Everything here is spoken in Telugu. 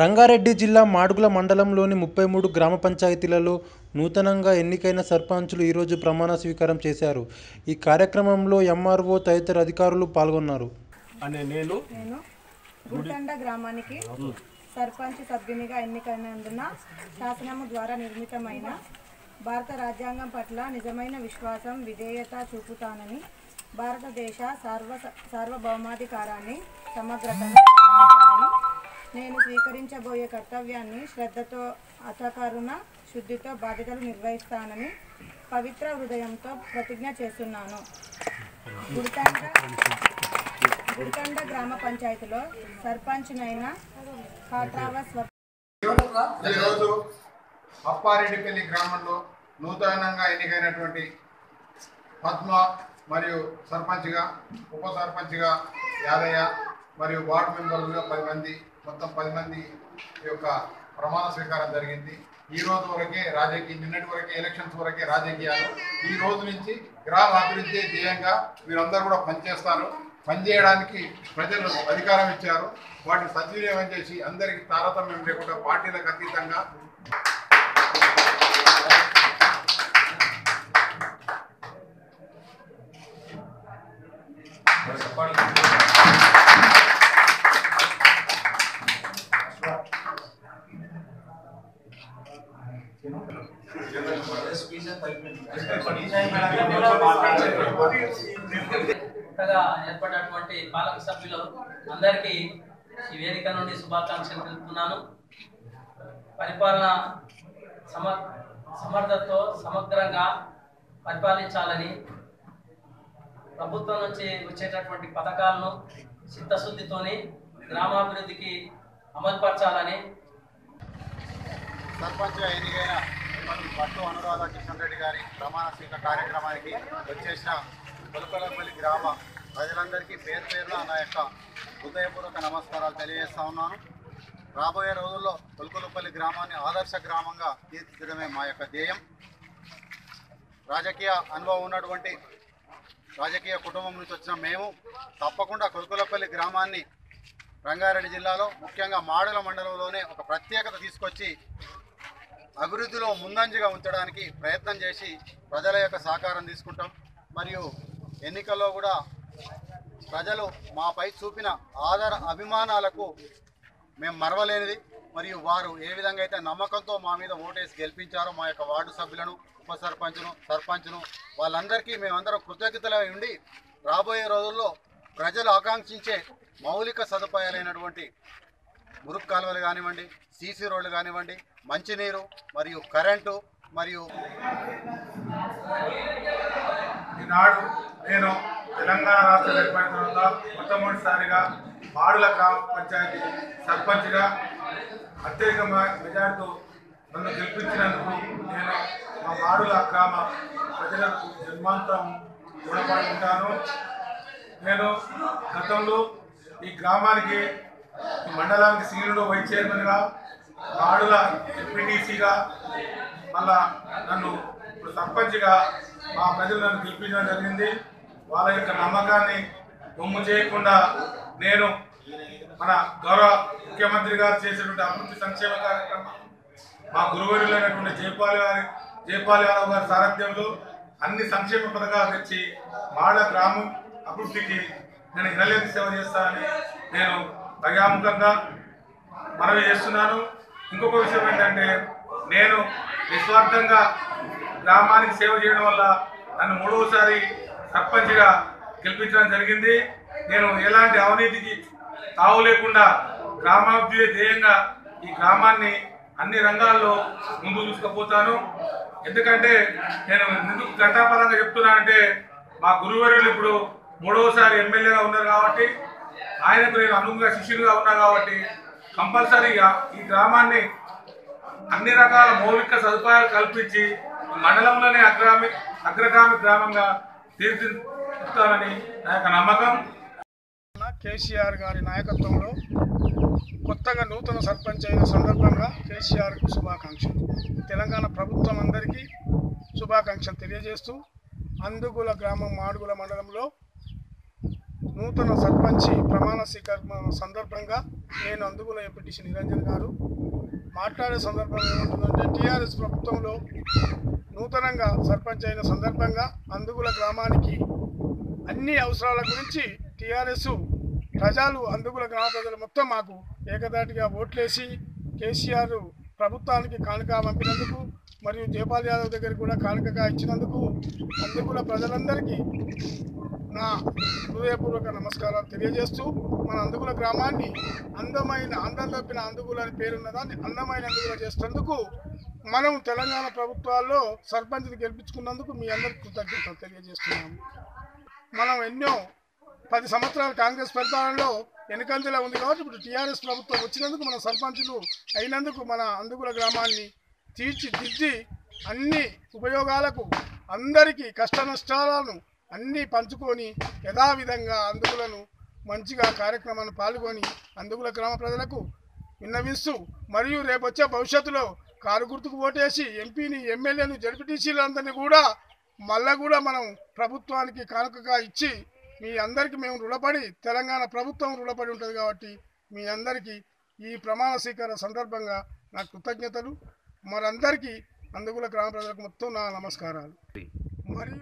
రంగారెడ్డి జిల్లా మాడుగుల మండలంలోని ముప్పై మూడు గ్రామ పంచాయతీలలో నూతనంగా ఎన్నికైన సర్పంచులు ఈరోజు ప్రమాణ స్వీకారం చేశారు. ఈ కార్యక్రమంలో ఎంఆర్ఓ తదితర అధికారులు పాల్గొన్నారు. అనే నేను గుడితండ గ్రామానికి సర్పంచ్ సభ్యునిగా ఎన్నికైనందున శాసనము ద్వారా నిర్మితమైన భారత రాజ్యాంగం పట్ల నిజమైన విశ్వాసం విధేయత చూపుతానని భారతదేశ సార్వ సార్వభౌమాధికారాన్ని సమగ్రతను నేను స్వీకరించబోయే కర్తవ్యాన్ని శ్రద్ధతో అతకరుణ శుద్ధితో బాధ్యతలు నిర్వహిస్తానని పవిత్ర హృదయంతో ప్రతిజ్ఞ చేస్తున్నాను. గుడికండ గుడికండ గ్రామ పంచాయతీలో సర్పంచ్నైన కాట్రావ ఈరోజు అప్పారెడ్డిపల్లి గ్రామంలో నూతనంగా ఎన్నికైనటువంటి పద్మ మరియు సర్పంచ్గా ఉప సర్పంచ్గా యాదయ్య మరియు వార్డు మెంబర్లుగా పది మంది మొత్తం పది మంది యొక్క ప్రమాణ స్వీకారం జరిగింది. ఈ రోజు వరకే రాజకీయ నిన్నటి వరకే ఎలక్షన్స్ వరకే రాజకీయాలు. ఈ రోజు నుంచి గ్రామ అభివృద్ధి ధ్యేయంగా మీరందరూ కూడా పనిచేస్తారు. పనిచేయడానికి ప్రజలు అధికారం ఇచ్చారు. వాటిని సద్వినియోగం చేసి అందరికీ తారతమ్యం లేకుండా పార్టీలకు అతీతంగా కొత్తగా ఏర్పడినటువంటి పాలక సభ్యులు అందరికీ ఈ వేదిక నుండి శుభాకాంక్షలు తెలుపుతున్నాను. పరిపాలన సమ సమర్థతో సమగ్రంగా పరిపాలించాలని ప్రభుత్వం నుంచి వచ్చేటటువంటి పథకాలను చిత్తశుద్ధితోని గ్రామాభివృద్ధికి అమలుపరచాలని సర్పంచ్ ఎన్నికైన పట్టు అనురాధ కిషన్ రెడ్డి గారి ప్రమాణ స్వీకార కార్యక్రమానికి వచ్చేసిన కొలకొలపల్లి గ్రామ ప్రజలందరికీ పేరు పేరున నా యొక్క హృదయపూర్వక నమస్కారాలు తెలియజేస్తా ఉన్నాను. రాబోయే రోజుల్లో కొలకొలపల్లి గ్రామాన్ని ఆదర్శ గ్రామంగా తీర్చిదిద్దడమే మా యొక్క ధ్యేయం. రాజకీయ అనుభవం ఉన్నటువంటి రాజకీయ కుటుంబం నుంచి వచ్చిన మేము తప్పకుండా కొలకొలపల్లి గ్రామాన్ని రంగారెడ్డి జిల్లాలో ముఖ్యంగా మాడుల మండలంలోనే ఒక ప్రత్యేకత తీసుకొచ్చి అభివృద్ధిలో ముందంజగా ఉంచడానికి ప్రయత్నం చేసి ప్రజల యొక్క సహకారం తీసుకుంటాం. మరియు ఎన్నికల్లో కూడా ప్రజలు మాపై చూపిన ఆదర అభిమానాలకు మేము మరవలేనిది. మరియు వారు ఏ విధంగా అయితే నమ్మకంతో మా మీద ఓటేసి గెలిపించారో మా యొక్క వార్డు సభ్యులను ఉప సర్పంచ్ను సర్పంచ్ను వాళ్ళందరికీ మేమందరం కృతజ్ఞతలై ఉండి రాబోయే రోజుల్లో ప్రజలు ఆకాంక్షించే మౌలిక సదుపాయాలైనటువంటి మురుగు కాలువలు కానివ్వండి సీసీ రోడ్లు కానివ్వండి మంచినీరు మరియు కరెంటు మరియు ఈనాడు నేను తెలంగాణ రాష్ట్రం ఏర్పడిన తర్వాత మొట్టమొదటిసారిగా మాడుల గ్రామ పంచాయతీ సర్పంచ్గా అత్యధిక మెజార్టీతో నన్ను గెలిపించినందుకు నేను మా మాడుల గ్రామ ప్రజలకు జన్మాంతం రుణపడి నేను గతంలో ఈ గ్రామానికి మండలానికి సీనియర్ వైస్ చైర్మన్గా మాడుల ఎంపీటీసీగా మళ్ళా నన్ను ఇప్పుడు సర్పంచ్గా మా ప్రజలు నన్ను గెలిపించడం జరిగింది. వాళ్ళ యొక్క నమ్మకాన్ని బొమ్ము చేయకుండా నేను మన గౌరవ ముఖ్యమంత్రి గారు చేసినటువంటి అభివృద్ధి సంక్షేమ కార్యక్రమం మా గురువులైనటువంటి జయపాల్ గారి జయపాల్ యాదవ్ గారి సారథ్యంలో అన్ని సంక్షేమ పథకాలు తెచ్చి మాడ గ్రామం అభివృద్ధికి నేను ఇనలేని సేవ చేస్తానని నేను ప్రజాముఖంగా మనవి చేస్తున్నాను. ఇంకొక విషయం ఏంటంటే నేను నిస్వార్థంగా గ్రామానికి సేవ చేయడం వల్ల నన్ను మూడవసారి సర్పంచ్గా గెలిపించడం జరిగింది. నేను ఎలాంటి అవినీతికి తావు లేకుండా గ్రామాభివృద్ధి ధ్యేయంగా ఈ గ్రామాన్ని అన్ని రంగాల్లో ముందు చూసుకుపోతాను ఎందుకంటే నేను ఎందుకు ఘంటాపరంగా చెప్తున్నానంటే మా గురువర్యులు ఇప్పుడు మూడవసారి ఎమ్మెల్యేగా ఉన్నారు కాబట్టి ఆయనకు నేను అనుగుణంగా శిష్యులుగా ఉన్నా కాబట్టి కంపల్సరీగా ఈ గ్రామాన్ని అన్ని రకాల మౌలిక సదుపాయాలు కల్పించి మండలంలోనే అగ్రామి అగ్రగామి గ్రామంగా తీర్చిదిద్దుతానని నా యొక్క నమ్మకం. కేసీఆర్ గారి నాయకత్వంలో కొత్తగా నూతన సర్పంచ్ అయిన సందర్భంగా కేసీఆర్కు శుభాకాంక్షలు. తెలంగాణ ప్రభుత్వం అందరికీ శుభాకాంక్షలు తెలియజేస్తూ అందుగుల గ్రామం మాడుగుల మండలంలో నూతన సర్పంచి ప్రమాణ స్వీకరణ సందర్భంగా నేను అందుకుల ఎంపీటీసీ నిరంజన్ గారు. మాట్లాడే సందర్భంగా ఏమంటుందంటే టీఆర్ఎస్ ప్రభుత్వంలో నూతనంగా సర్పంచ్ అయిన సందర్భంగా అందుగుల గ్రామానికి అన్ని అవసరాల గురించి టీఆర్ఎస్ ప్రజలు అందుగుల గ్రామ ప్రజలు మొత్తం మాకు ఏకదాటిగా ఓట్లేసి కేసీఆర్ ప్రభుత్వానికి కానుక పంపినందుకు మరియు జయపాల్ యాదవ్ దగ్గర కూడా కానుకగా ఇచ్చినందుకు అందుగుల ప్రజలందరికీ నా హృదయపూర్వక నమస్కారాలు తెలియజేస్తూ మన అందుగుల గ్రామాన్ని అందమైన అందం తప్పిన అందుకులు అని పేరున్న దాన్ని అందమైన అందుగుల చేసేందుకు మనం తెలంగాణ ప్రభుత్వాల్లో సర్పంచ్ని గెలిపించుకున్నందుకు మీ అందరికీ కృతజ్ఞతలు తెలియజేస్తున్నాము. మనం ఎన్నో పది సంవత్సరాలు కాంగ్రెస్ పరిపాలనలో వెనుకంజలో ఉంది కాబట్టి ఇప్పుడు టీఆర్ఎస్ ప్రభుత్వం వచ్చినందుకు మన సర్పంచులు అయినందుకు మన అందుగుల గ్రామాన్ని తీర్చిదిద్ది అన్ని ఉపయోగాలకు అందరికీ కష్ట నష్టాలను అన్నీ పంచుకొని యథావిధంగా అందుగులను మంచిగా కార్యక్రమాన్ని పాల్గొని అందుగుల గ్రామ ప్రజలకు విన్నవిస్తూ మరియు రేపు వచ్చే భవిష్యత్తులో కారు గుర్తుకు ఓటేసి ఎంపీని ఎమ్మెల్యేను జడ్పీటీసీలందరినీ కూడా మళ్ళా కూడా మనం ప్రభుత్వానికి కానుకగా ఇచ్చి మీ అందరికీ మేము రుణపడి తెలంగాణ ప్రభుత్వం రుణపడి ఉంటుంది కాబట్టి మీ అందరికీ ఈ ప్రమాణ స్వీకార సందర్భంగా నా కృతజ్ఞతలు. మరందరికీ అందుగుల గ్రామ ప్రజలకు మొత్తం నా నమస్కారాలు. మరియు